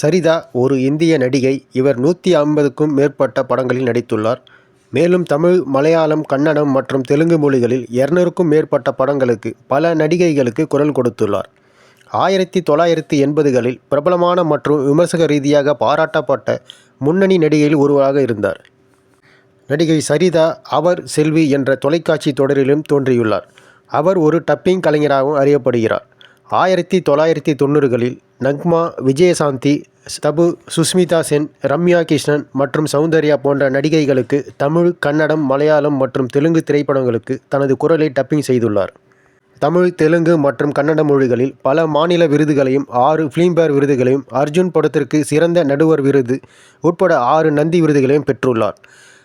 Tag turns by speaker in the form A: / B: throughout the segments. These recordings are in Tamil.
A: சரிதா ஒரு இந்திய நடிகை. இவர் நூற்றி ஐம்பதுக்கும் மேற்பட்ட படங்களில் நடித்துள்ளார். மேலும் தமிழ், மலையாளம், கன்னடம் மற்றும் தெலுங்கு மொழிகளில் இருநூறுக்கும் மேற்பட்ட படங்களுக்கு பல நடிகைகளுக்கு குரல் கொடுத்துள்ளார். ஆயிரத்தி தொள்ளாயிரத்தி எண்பதுகளில் பிரபலமான மற்றும் விமர்சக ரீதியாக பாராட்டப்பட்ட முன்னணி நடிகையில் ஒருவராக இருந்தார். நடிகை சரிதா அவர் செல்வி என்ற தொலைக்காட்சி தொடரிலும் தோன்றியுள்ளார். அவர் ஒரு டப்பிங் கலைஞராகவும் அறியப்படுகிறார். ஆயிரத்தி தொள்ளாயிரத்தி தொண்ணூறுகளில் நக்மா, விஜயசாந்தி, தபு, சுஷ்மிதா சென், ரம்யா கிருஷ்ணன் மற்றும் சௌந்தர்யா போன்ற நடிகைகளுக்கு தமிழ், கன்னடம், மலையாளம் மற்றும் தெலுங்கு திரைப்படங்களுக்கு தனது குரலை டப்பிங் செய்துள்ளார். தமிழ், தெலுங்கு மற்றும் கன்னட மொழிகளில் பல மாநில விருதுகளையும், ஆறு ஃபிலிம்பேர் விருதுகளையும், அர்ஜுன் படத்திற்கு சிறந்த நடுவர் விருது உட்பட ஆறு நந்தி விருதுகளையும் பெற்றுள்ளார்.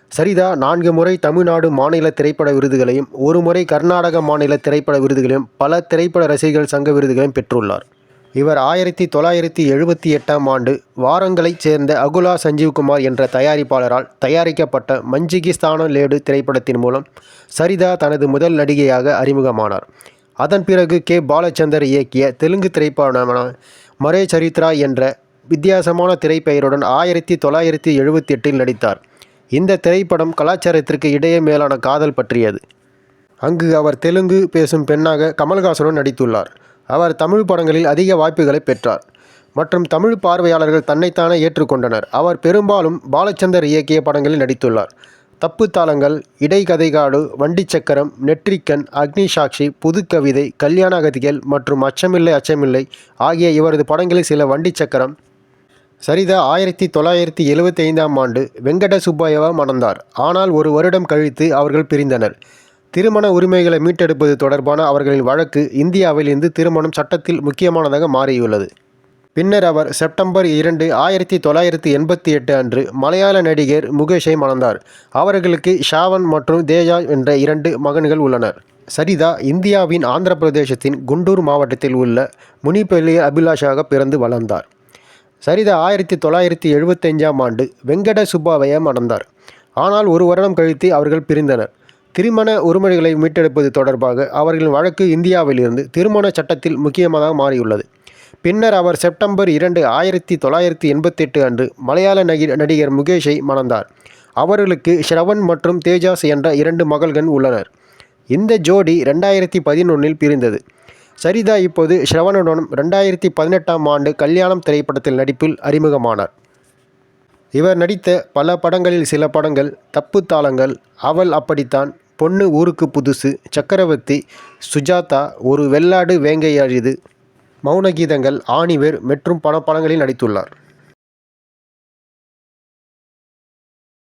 A: சரிதா நான்கு முறை தமிழ்நாடு மாநில திரைப்பட விருதுகளையும், ஒரு முறை கர்நாடக மாநில திரைப்பட விருதுகளையும், பல திரைப்பட ரசிகர்கள் சங்க விருதுகளையும் பெற்றுள்ளார். இவர் ஆயிரத்தி தொள்ளாயிரத்தி எழுபத்தி எட்டாம் ஆண்டு வாரங்களைச் சேர்ந்த அகுலா சஞ்சீவ்குமார் என்ற தயாரிப்பாளரால் தயாரிக்கப்பட்ட மஞ்சிகிஸ்தான லேடு திரைப்படத்தின் மூலம் சரிதா தனது முதல் நடிகையாக அறிமுகமானார். அதன் பிறகு கே. பாலச்சந்தர் இயக்கிய தெலுங்கு திரைப்படமான மரே சரித்ரா என்ற வித்தியாசமான திரைப்பெயருடன் ஆயிரத்தி தொள்ளாயிரத்தி எழுபத்தி எட்டில் நடித்தார். இந்த திரைப்படம் கலாச்சாரத்திற்கு இடையே மேலான காதல் பற்றியது. அங்கு அவர் தெலுங்கு பேசும் பெண்ணாக கமல்ஹாசனுடன் நடித்துள்ளார். அவர் தமிழ் படங்களில் அதிக வாய்ப்புகளை பெற்றார். மற்றும் தமிழ் பார்வையாளர்கள் தன்னைத்தானே ஏற்றுக்கொண்டனர் அவர் பெரும்பாலும் பாலச்சந்தர் இயக்கிய படங்களில் நடித்துள்ளார். தப்புத்தாளங்கள், இடைக்கதைகாடு, வண்டிச்சக்கரம், நெற்றிக்கண், அக்னிசாட்சி, புதுக்கவிதை, கல்யாணகதிகள் மற்றும் அச்சமில்லை அச்சமில்லை ஆகிய இவரது படங்களில் சில. வண்டிச்சக்கரம் சரிதா ஆயிரத்தி தொள்ளாயிரத்தி எழுபத்தி ஐந்தாம் ஆண்டு வெங்கட சுப்பாயவா மணந்தார். ஆனால் ஒரு வருடம் கழித்து அவர்கள் பிரிந்தனர். திருமண உரிமைகளை மீட்டெடுப்பது தொடர்பான அவர்களின் வழக்கு இந்தியாவில் இருந்து திருமணம் சட்டத்தில் முக்கியமானதாக மாறியுள்ளது. பின்னர் அவர் செப்டம்பர் இரண்டு, ஆயிரத்தி தொள்ளாயிரத்தி எண்பத்தி எட்டு அன்று மலையாள நடிகர் முகேஷை மணந்தார். அவர்களுக்கு ஷாவன் மற்றும் தேஜா என்ற இரண்டு மகன்கள் உள்ளனர். சரிதா இந்தியாவின் ஆந்திர பிரதேசத்தின் குண்டூர் மாவட்டத்தில் உள்ள முனிப்பள்ளியில் அபிலாஷாக பிறந்து வளர்ந்தார். சரிதா ஆயிரத்தி தொள்ளாயிரத்தி எழுபத்தஞ்சாம் ஆண்டு வெங்கட சுப்பையாவை மணந்தார். ஆனால் ஒரு வருடம் கழித்து அவர்கள் பிரிந்தனர். திருமண உரிமைகளை மீட்டெடுப்பது தொடர்பாக அவர்களின் வழக்கு இந்தியாவிலிருந்து திருமண சட்டத்தில் முக்கியமாக மாறியுள்ளது. பின்னர் அவர் செப்டம்பர் இரண்டு, ஆயிரத்தி தொள்ளாயிரத்தி எண்பத்தெட்டு அன்று மலையாள நடிகர் முகேஷை மணந்தார். அவர்களுக்கு ஷ்ரவன் மற்றும் தேஜாஸ் என்ற இரண்டு மகள்கள் உள்ளனர். இந்த ஜோடி ரெண்டாயிரத்தி பதினொன்றில் பிரிந்தது. சரிதா இப்போது ஷ்ரவனுடன் ரெண்டாயிரத்தி பதினெட்டாம் ஆண்டு கல்யாணம் திரைப்படத்தில் நடிப்பில் அறிமுகமானார். இவர் நடித்த பல படங்களில் சில படங்கள் தப்பு தாளங்கள் அவள் அப்படித்தான், பொண்ணு ஊருக்கு புதுசு, சக்கரவர்த்தி, சுஜாதா, ஒரு வெள்ளாடு வேங்கையழுது, மௌனகீதங்கள், ஆணிவேர் மற்றும் பல படங்களில் நடித்துள்ளார்.